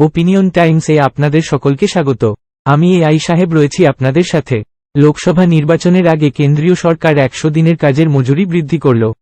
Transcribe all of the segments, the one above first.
Opinion টাইমসে আপনাদের সকলকে স্বাগত। আমি এ আই সাহেব রয়েছি আপনাদের সাথে। লোকসভা নির্বাচনের আগে কেন্দ্রীয় সরকার একশো দিনের কাজের মজুরি বৃদ্ধি করল।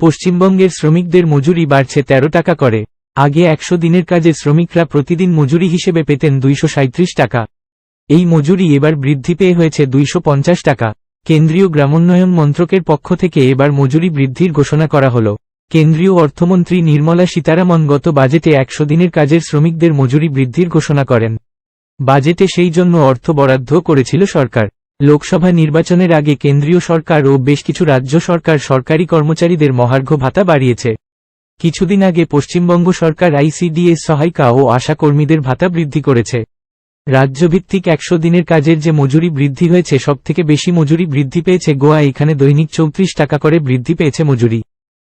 পশ্চিমবঙ্গের শ্রমিকদের মজুরি বাড়ছে ১৩ টাকা করে। আগে একশো দিনের কাজে শ্রমিকরা প্রতিদিন মজুরি হিসেবে পেতেন দুইশো সাঁইত্রিশ টাকা। এই মজুরি এবার বৃদ্ধি পেয়ে হয়েছে দুইশ পঞ্চাশ টাকা। কেন্দ্রীয় গ্রামোন্নয়ন মন্ত্রকের পক্ষ থেকে এবার মজুরি বৃদ্ধির ঘোষণা করা হল। কেন্দ্রীয় অর্থমন্ত্রী নির্মলা সীতারামন গত বাজেটে একশো দিনের কাজের শ্রমিকদের মজুরি বৃদ্ধির ঘোষণা করেন। বাজেটে সেই জন্য অর্থ বরাদ্দ করেছিল সরকার। লোকসভা নির্বাচনের আগে কেন্দ্রীয় সরকার ও বেশ কিছু রাজ্য সরকার সরকারি কর্মচারীদের মহার্ঘ ভাতা বাড়িয়েছে। কিছুদিন আগে পশ্চিমবঙ্গ সরকার আইসিডিএস সহায়িকা ও আশা কর্মীদের ভাতা বৃদ্ধি করেছে। রাজ্যভিত্তিক একশো দিনের কাজের যে মজুরি বৃদ্ধি হয়েছে, সবথেকে বেশি মজুরি বৃদ্ধি পেয়েছে গোয়া। এখানে দৈনিক চৌত্রিশ টাকা করে বৃদ্ধি পেয়েছে মজুরি।